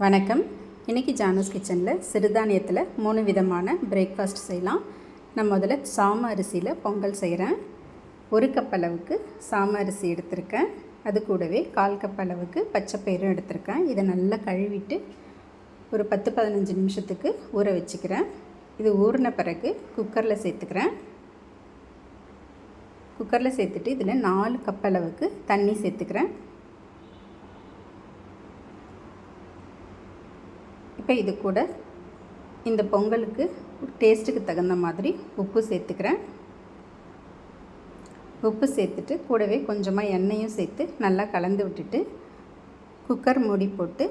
வணக்கம். இன்றைக்கி ஜானஸ் கிச்சனில் சிறுதானியத்தில் மூணு விதமான பிரேக்ஃபாஸ்ட் செய்யலாம். நான் முதல்ல சாம அரிசியில் பொங்கல் செய்கிறேன் ஒரு கப் அளவுக்கு சாம அரிசி எடுத்திருக்கேன். அது கூடவே கால் கப் அளவுக்கு பச்சைப்பயிரும் எடுத்திருக்கேன். இதை நல்லா கழுவிட்டு ஒரு பத்து பதினஞ்சு நிமிஷத்துக்கு ஊற வச்சுக்கிறேன். இது ஊறின பிறகு குக்கரில் சேர்த்துக்கிறேன். குக்கரில் சேர்த்துட்டு இதில் நாலு கப் அளவுக்கு தண்ணி சேர்த்துக்கிறேன். இப்போ இது கூட இந்த பொங்கலுக்கு டேஸ்ட்டுக்கு தகுந்த மாதிரி உப்பு சேர்த்துக்கிறேன். உப்பு சேர்த்துட்டு கூடவே கொஞ்சமாக எண்ணெயும் சேர்த்து நல்லா கலந்து விட்டுட்டு குக்கர் மூடி போட்டு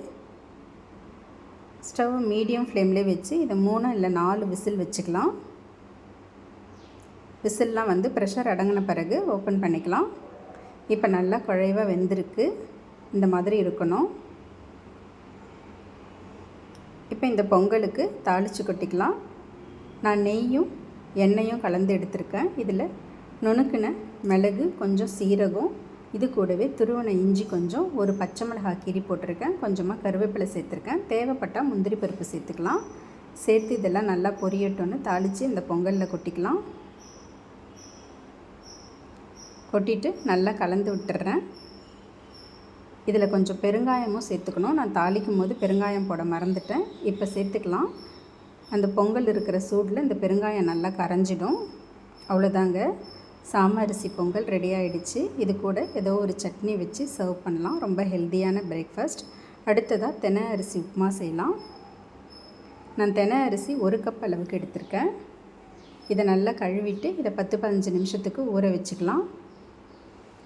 ஸ்டவ் மீடியம் ஃப்ளேம்லேயே வச்சு இதை மூணு இல்லை நாலு விசில் வச்சுக்கலாம். விசில்லாம் வந்து ப்ரெஷர் அடங்கின பிறகு ஓப்பன் பண்ணிக்கலாம். இப்போ நல்லா குழைவாக வெந்திருக்கு. இந்த மாதிரி இருக்கணும். இப்போ இந்த பொங்கலுக்கு தாளித்து கொட்டிக்கலாம். நான் நெய்யும் எண்ணெயும் கலந்து எடுத்திருக்கேன். இதில் நுணுக்கின மிளகு கொஞ்சம் சீரகம் இது கூடவே துருவன இஞ்சி கொஞ்சம் ஒரு பச்சை மிளகாய் கீரி போட்டிருக்கேன். கொஞ்சமாக கருவேப்பிலை சேர்த்துருக்கேன். தேவைப்பட்டால் முந்திரி பருப்பு சேர்த்துக்கலாம். சேர்த்து இதெல்லாம் நல்லா பொரியட்டோன்னு தாளித்து இந்த பொங்கலில் கொட்டிக்கலாம். கொட்டிட்டு நல்லா கலந்து விட்டுறேன். இதில் கொஞ்சம் பெருங்காயமும் சேர்த்துக்கணும். நான் தாளிக்கும் போது பெருங்காயம் போட மறந்துட்டேன். இப்போ சேர்த்துக்கலாம். அந்த பொங்கல் இருக்கிற சூடில் இந்த பெருங்காயம் நல்லா கரைஞ்சிடும். அவ்வளோதாங்க. சாம அரிசி பொங்கல் ரெடி ஆகிடுச்சு இது கூட ஏதோ ஒரு சட்னி வச்சு சர்வ் பண்ணலாம். ரொம்ப ஹெல்த்தியான பிரேக்ஃபாஸ்ட் அடுத்ததாக தெனை அரிசி உப்புமா செய்யலாம். நான் தெனை அரிசி ஒரு கப் அளவுக்கு எடுத்திருக்கேன். இதை நல்லா கழுவிட்டு இதை பத்து பதினஞ்சு நிமிஷத்துக்கு ஊற வச்சுக்கலாம்.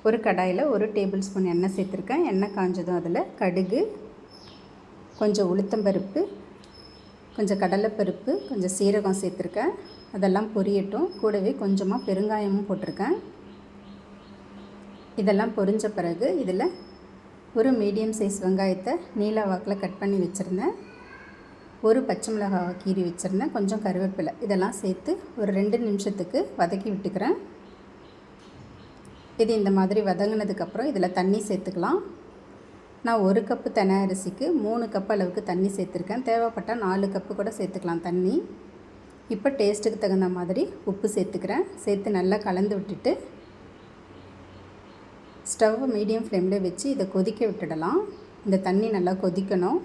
ஒரு கடாயில் ஒரு டேபிள் ஸ்பூன் எண்ணெய் சேர்த்துருக்கேன். எண்ணெய் காஞ்சதும் அதில் கடுகு கொஞ்சம் உளுத்தம்பருப்பு கொஞ்சம் கடலைப்பருப்பு கொஞ்சம் சீரகம் சேர்த்துருக்கேன். அதெல்லாம் பொரியட்டும். கூடவே கொஞ்சமாக பெருங்காயமும் போட்டிருக்கேன். இதெல்லாம் பொரிஞ்ச பிறகு இதில் ஒரு மீடியம் சைஸ் வெங்காயத்தை நீல வாக்கில் கட் பண்ணி வச்சுருந்தேன். ஒரு பச்சை மிளகாவை கீறி வச்சுருந்தேன். கொஞ்சம் கருவேப்பிலை இதெல்லாம் சேர்த்து ஒரு ரெண்டு நிமிஷத்துக்கு வதக்கி விட்டுக்கிறேன். இது இந்த மாதிரி வதங்கினதுக்கப்புறம் இதில் தண்ணி சேர்த்துக்கலாம். நான் ஒரு கப்பு தெனை அரிசிக்கு மூணு கப் அளவுக்கு தண்ணி சேர்த்துருக்கேன். தேவைப்பட்டால் நாலு கப்பு கூட சேர்த்துக்கலாம் தண்ணி. இப்போ டேஸ்ட்டுக்கு தகுந்த மாதிரி உப்பு சேர்த்துக்கிறேன். சேர்த்து நல்லா கலந்து விட்டுட்டு ஸ்டவ் மீடியம் ஃப்ளேமில் வச்சு இதை கொதிக்க விட்டுடலாம். இந்த தண்ணி நல்லா கொதிக்கணும்.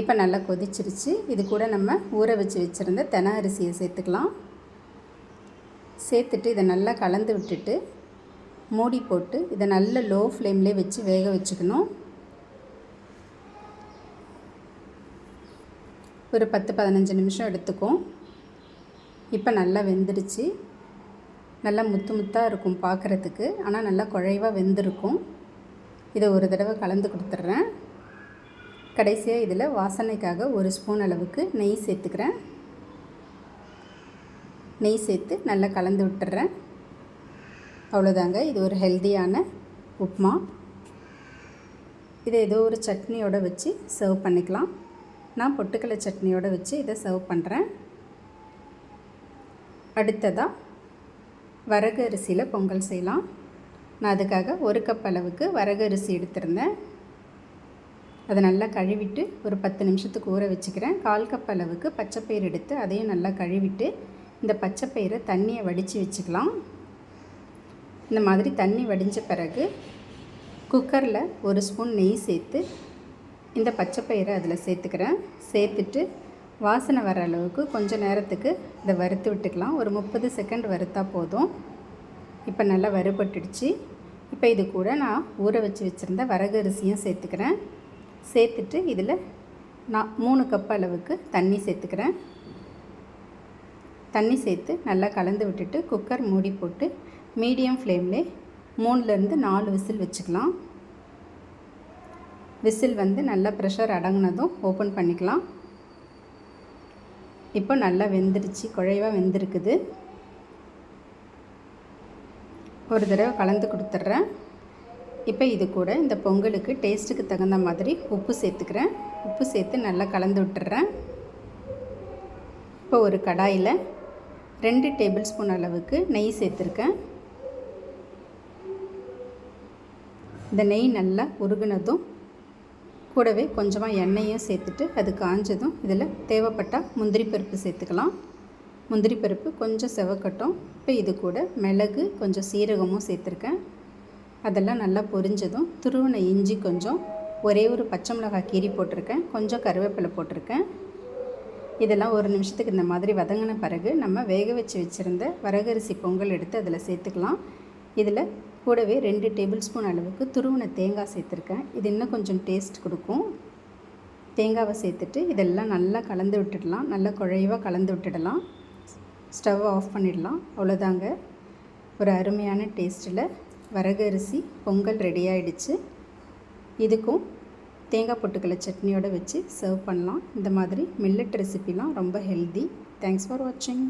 இப்போ நல்லா கொதிச்சிருச்சு. இது கூட நம்ம ஊற வச்சு வச்சுருந்த தெனை அரிசியை சேர்த்துக்கலாம். சேர்த்துட்டு இதை நல்லா கலந்து விட்டுட்டு மூடி போட்டு இதை நல்ல லோ ஃப்ளேம்லேயே வச்சு வேக வச்சுக்கணும். ஒரு பத்து பதினஞ்சு நிமிஷம் எடுத்துக்கும். இப்போ நல்லா வெந்துடுச்சு. நல்லா முத்து முத்தாக இருக்கும் பார்க்குறதுக்கு. ஆனால் நல்லா குழைவாக வெந்திருக்கும். இதை ஒரு தடவை கலந்து கொடுத்துட்றேன். கடைசியாக இதில் வாசனைக்காக ஒரு ஸ்பூன் அளவுக்கு நெய் சேர்த்துக்கிறேன். நெய் சேர்த்து நல்லா கலந்து விட்டுறேன். அவ்வளோதாங்க. இது ஒரு ஹெல்த்தியான உப்மா. இதை ஏதோ ஒரு சட்னியோடு வச்சு சர்வ் பண்ணிக்கலாம். நான் பொட்டுக்கடலை சட்னியோடு வச்சு இதை சர்வ் பண்ணுறேன் அடுத்ததாக வரகு அரிசியில் பொங்கல் செய்யலாம். நான் அதுக்காக ஒரு கப் அளவுக்கு வரகு அரிசி எடுத்திருந்தேன். அதை நல்லா கழுவிட்டு ஒரு பத்து நிமிஷத்துக்கு ஊற வச்சுக்கிறேன். கால் கப் அளவுக்கு பச்சைப்பயிர் எடுத்து அதையும் நல்லா கழுவிட்டு இந்த பச்சைப்பயிரை தண்ணியை வடித்து வச்சுக்கலாம். இந்த மாதிரி தண்ணி வடிஞ்ச பிறகு குக்கரில் ஒரு ஸ்பூன் நெய் சேர்த்து இந்த பச்சை பயிரை அதில் சேர்த்துக்கிறேன். சேர்த்துட்டு வாசனை வர அளவுக்கு கொஞ்சம் நேரத்துக்கு இதை வறுத்து விட்டுக்கலாம். ஒரு முப்பது செகண்ட் வறுத்தா போதும். இப்போ நல்லா வறுபட்டுடுச்சு. இப்போ இது கூட நான் ஊற வச்சு வச்சுருந்த வரகு அரிசியும் சேர்த்துக்கிறேன். சேர்த்துட்டு இதில் நான் மூணு கப் அளவுக்கு தண்ணி சேர்த்துக்கிறேன். தண்ணி சேர்த்து நல்லா கலந்து விட்டுட்டு குக்கர் மூடி போட்டு மீடியம் ஃப்ளேம்லே மூணுலேருந்து நாலு விசில் வச்சுக்கலாம். விசில் வந்து நல்லா ப்ரெஷர் அடங்கினதும் ஓப்பன் பண்ணிக்கலாம். இப்போ நல்லா வெந்துருச்சு குழைவாக வெந்திருக்குது. ஒரு தடவை கலந்து கொடுத்துட்றேன். இப்போ இது கூட இந்த பொங்கலுக்கு டேஸ்ட்டுக்கு தகுந்த மாதிரி உப்பு சேர்த்துக்கிறேன். உப்பு சேர்த்து நல்லா கலந்து விட்டுறேன் இப்போ ஒரு கடாயில் ரெண்டு டேபிள் ஸ்பூன் அளவுக்கு நெய் சேர்த்துருக்கேன். இந்த நெய் நல்லா உருகுனதும் கூடவே கொஞ்சமாக எண்ணெயும் சேர்த்துட்டு அது காஞ்சதும் இதில் தேவைப்பட்டால் முந்திரி பருப்பு சேர்த்துக்கலாம். முந்திரி பருப்பு கொஞ்சம் செவக்கட்டும். இப்போ இது கூட மிளகு கொஞ்சம் சீரகமும் சேர்த்துருக்கேன். அதெல்லாம் நல்லா பொரிஞ்சதும் துருவின இஞ்சி கொஞ்சம் ஒரே ஒரு பச்சை மிளகாய் கீரி போட்டிருக்கேன். கொஞ்சம் கருவேப்பிலை போட்டிருக்கேன். இதெல்லாம் ஒரு நிமிஷத்துக்கு இந்த மாதிரி வதங்கின பிறகு நம்ம வேக வச்சு வச்சுருந்த வரகரிசி பொங்கல் எடுத்து அதில் சேர்த்துக்கலாம். இதில் கூடவே ரெண்டு டேபிள் ஸ்பூன் அளவுக்கு துருவின தேங்காய் சேர்த்துருக்கேன். இது இன்னும் கொஞ்சம் டேஸ்ட் கொடுக்கும். தேங்காவை சேர்த்துட்டு இதெல்லாம் நல்லா கலந்து விட்டுடலாம். நல்லா குழைவாக கலந்து விட்டுடலாம். ஸ்டவ் ஆஃப் பண்ணிடலாம். அவ்வளோதாங்க. ஒரு அருமையான டேஸ்ட்டில் வரகரிசி பொங்கல் ரெடி ஆகிடுச்சு இதுக்கும் தேங்காய் பொட்டுக்களை சட்னியோடு வச்சு சர்வ் பண்ணலாம். இந்த மாதிரி மில்லட் ரெசிபிலாம் ரொம்ப ஹெல்தி தேங்க்ஸ் ஃபார் வாட்சிங்